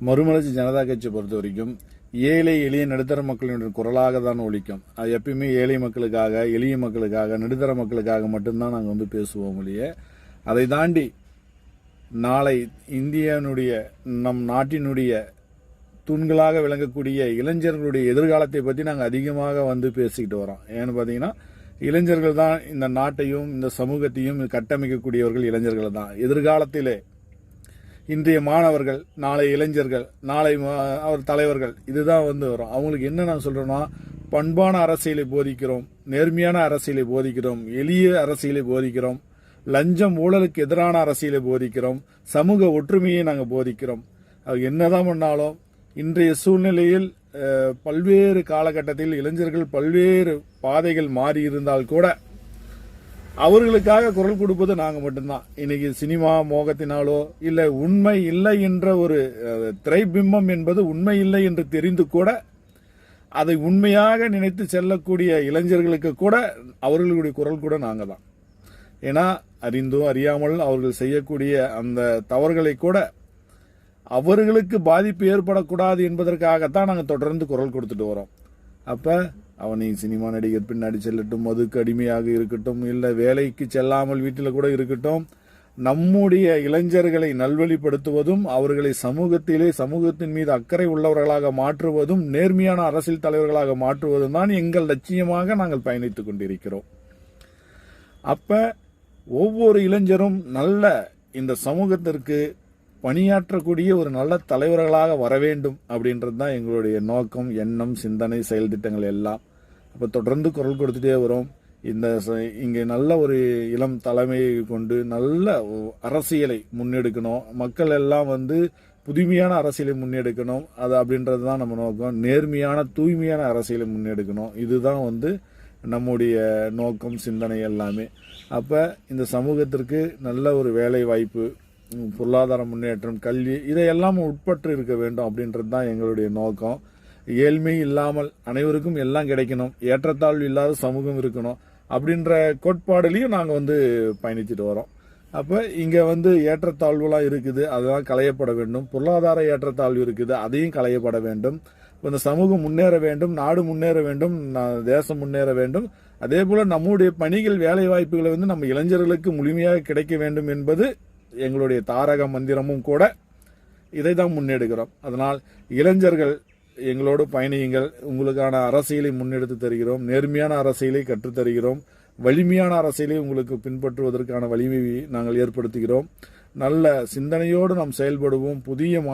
மறுமலர்ச்சி ஜனதா கட்சி பொறுத்த வரைக்கும் ஏழை எளிய நடுத்தர மக்களினுடைய குரலாக தான் ஒழிக்கும் அது எப்பயுமே ஏழை மக்களுக்காக எளிய மக்களுக்காக நடுத்தர மக்களுக்காக மட்டும்தான் நாங்கள் வந்து பேசுவோம் ஒழிய அதை தாண்டி நாளை இந்தியனுடைய நம் நாட்டினுடைய தூண்களாக விளங்கக்கூடிய இளைஞர்களுடைய எதிர்காலத்தை பற்றி நாங்கள் அதிகமாக வந்து பேசிக்கிட்டு வரோம். ஏன்னு பார்த்தீங்கன்னா இளைஞர்கள் தான் இந்த நாட்டையும் இந்த சமூகத்தையும் கட்டமைக்கக்கூடியவர்கள் இளைஞர்கள் தான். எதிர்காலத்திலே இன்றைய மாணவர்கள் நாளை இளைஞர்கள் நாளை அவர் தலைவர்கள் இதுதான் வந்து வரும். அவங்களுக்கு என்ன நான் சொல்றேன்னா பண்பான அரசியலை போதிக்கிறோம் நேர்மையான அரசியலை போதிக்கிறோம் எளிய அரசியலை போதிக்கிறோம் லஞ்சம் ஊழலுக்கு எதிரான அரசியலை போதிக்கிறோம் சமூக ஒற்றுமையை நாங்கள் போதிக்கிறோம். அது என்னதான் பண்ணாலும் இன்றைய சூழ்நிலையில் பல்வேறு காலகட்டத்தில் இளைஞர்கள் பல்வேறு பாதைகள் மாறி இருந்தால் கூட அவர்களுக்காக குரல் கொடுப்பது நாங்க மட்டும்தான். இன்னைக்கு சினிமா மோகத்தினாலோ இல்ல உண்மை இல்லை என்ற ஒரு திரைபிம்பம் என்பது உண்மை இல்லை என்று தெரிந்து கூட அதை உண்மையாக நினைத்து செல்லக்கூடிய இளைஞர்களுக்கு கூட அவர்களுடைய குரல் கூட நாங்க தான் ஏன்னா அறிந்தோ அறியாமல் அவர்கள் செய்யக்கூடிய அந்த தவறுகளை கூட அவர்களுக்கு பாதிப்பு ஏற்படக்கூடாது என்பதற்காகத்தான் நாங்கள் தொடர்ந்து குரல் கொடுத்துட்டு வரோம். அப்போ அவனை சினிமா நடிகர் பின்னாடி செல்லட்டும் மதுக்கு அடிமையாக இருக்கட்டும் இல்லை வேலைக்கு செல்லாமல் வீட்டில் கூட இருக்கட்டும் நம்முடைய இளைஞர்களை நல்வழிப்படுத்துவதும் அவர்களை சமூகத்திலே சமூகத்தின் மீது அக்கறை உள்ளவர்களாக மாற்றுவதும் நேர்மையான அரசியல் தலைவர்களாக மாற்றுவதும் தான் எங்கள் லட்சியமாக நாங்கள் பயணித்துக் கொண்டிருக்கிறோம். அப்ப ஒவ்வொரு இளைஞரும் நல்ல இந்த சமூகத்திற்கு பணியாற்றக்கூடிய ஒரு நல்ல தலைவர்களாக வர வேண்டும் அப்படின்றது தான் எங்களுடைய நோக்கம் எண்ணம் சிந்தனை செயல் திட்டங்கள் எல்லாம். அப்போ தொடர்ந்து குரல் கொடுத்துட்டே வரும். இந்த ச- இங்கே நல்ல ஒரு இளம் தலைமையை கொண்டு நல்ல அரசியலை முன்னெடுக்கணும். மக்கள் எல்லாம் வந்து புதுமையான அரசியலை முன்னெடுக்கணும். அது அப்படின்றது தான் நம்ம நோக்கம். நேர்மையான தூய்மையான அரசியலை முன்னெடுக்கணும். இதுதான் வந்து நம்முடைய நோக்கம் சிந்தனை எல்லாமே. அப்போ இந்த சமூகத்திற்கு நல்ல ஒரு வேலை வாய்ப்பு பொருளாதார முன்னேற்றம் கல்வி இதையெல்லாம் உட்பட்டு இருக்க வேண்டும் அப்படின்றது தான் எங்களுடைய நோக்கம். ஏழ்மை இல்லாமல் அனைவருக்கும் எல்லாம் கிடைக்கணும். ஏற்றத்தாழ்வு இல்லாத சமூகம் இருக்கணும் அப்படின்ற கோட்பாடுலேயும் நாங்கள் வந்து பயணிச்சுட்டு வரோம். அப்போ இங்கே வந்து ஏற்றத்தாழ்வுலாம் இருக்குது அதெல்லாம் களையப்பட வேண்டும். பொருளாதார ஏற்றத்தாழ்வு இருக்குது அதையும் களையப்பட வேண்டும். இந்த சமூகம் முன்னேற வேண்டும் நாடு முன்னேற வேண்டும் தேசம் முன்னேற வேண்டும். அதே போல் நம்முடைய பணிகள் வேலை வாய்ப்புகளை வந்து நம்ம இளைஞர்களுக்கு முழுமையாக கிடைக்க வேண்டும் என்பது எங்களுடைய தாரக மந்திரமும் கூட இதை தான் முன்னெடுக்கிறோம். அதனால் இளைஞர்கள் எங்களோடு பயணியுங்கள். உங்களுக்கான அரசியலை முன்னெடுத்து தருகிறோம். நேர்மையான அரசியலை கற்றுத் தருகிறோம். வலிமையான அரசியலை உங்களுக்கு பின்பற்றுவதற்கான வலிமையை நாங்கள் ஏற்படுத்துகிறோம். நல்ல சிந்தனையோடு நாம் செயல்படுவோம். புதிய மாற்ற